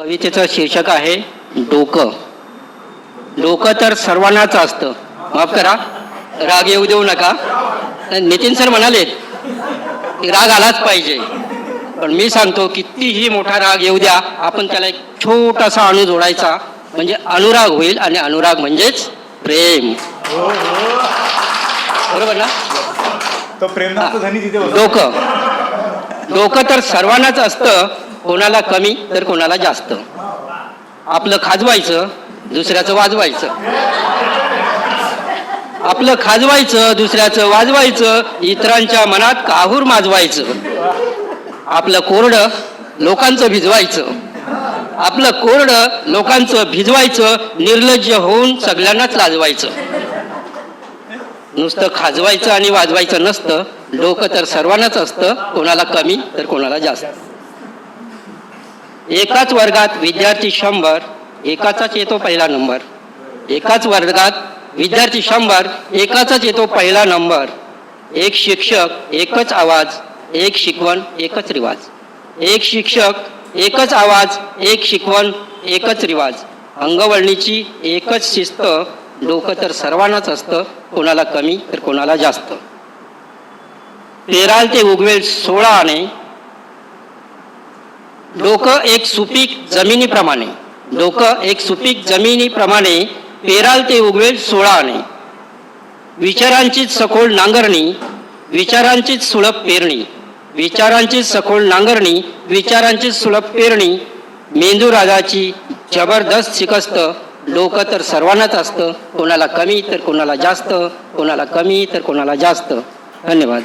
कवितेचं शीर्षक आहे डोकं. डोकं तर सर्वांनाच असतं. माफ करा. राग येऊ देऊ नका. नितीन सर म्हणालेत की राग आलाच पाहिजे. पण मी सांगतो कितीही मोठा राग येऊ द्या आपण त्याला एक छोटासा अणू जोडायचा. म्हणजे अनुराग होईल आणि अनुराग म्हणजेच प्रेम. बरोबर ना? डोकं. डोकं तर सर्वांनाच असतं कोणाला कमी तर कोणाला जास्त. आपलं खाजवायचं दुसऱ्याचं वाजवायचं. आपलं खाजवायचं दुसऱ्याचं वाजवायचं इतरांच्या मनात काहूर माजवायचं. आपलं कोरडं लोकांचं भिजवायचं. आपलं कोरडं लोकांचं भिजवायचं निर्लज्ज होऊन सगळ्यांनाच लाजवायचं. नुसतं खाजवायचं आणि वाजवायचं नसतं. डोकं तर सर्वांनाच असतं कोणाला कमी तर कोणाला जास्त. एकाच वर्गात विद्यार्थी शंभर एकाचाच येतो पहिला नंबर. एकाच वर्गात विद्यार्थी शंभर एकाचाच येतो पहिला नंबर. एक शिक्षक एकच आवाज एक शिकवण एकच रिवाज. एक शिक्षक एकच आवाज एक शिकवण एकच रिवाज. अंगवळणीची एकच शिस्त डोकं तर सर्वांनाच असतं कोणाला कमी तर कोणाला जास्त. पेराल ते उगवेल सोळा आणे डोकं एक सुपीक जमिनीप्रमाणे. डोकं एक सुपीक जमिनीप्रमाणे पेराल ते उगवेल सोळा आणे विचारांचीच सखोल नांगरणी विचारांचीच सुलभ पेरणी विचारांचीच सखोल नांगरणी विचारांचीच सुलभ पेरणी मेंदू राजाची जबरदस्त शिकस्त. डोकं तर सर्वांनाच असतं. कोणाला कमी तर कोणाला जास्त. कोणाला कमी तर कोणाला जास्त. धन्यवाद.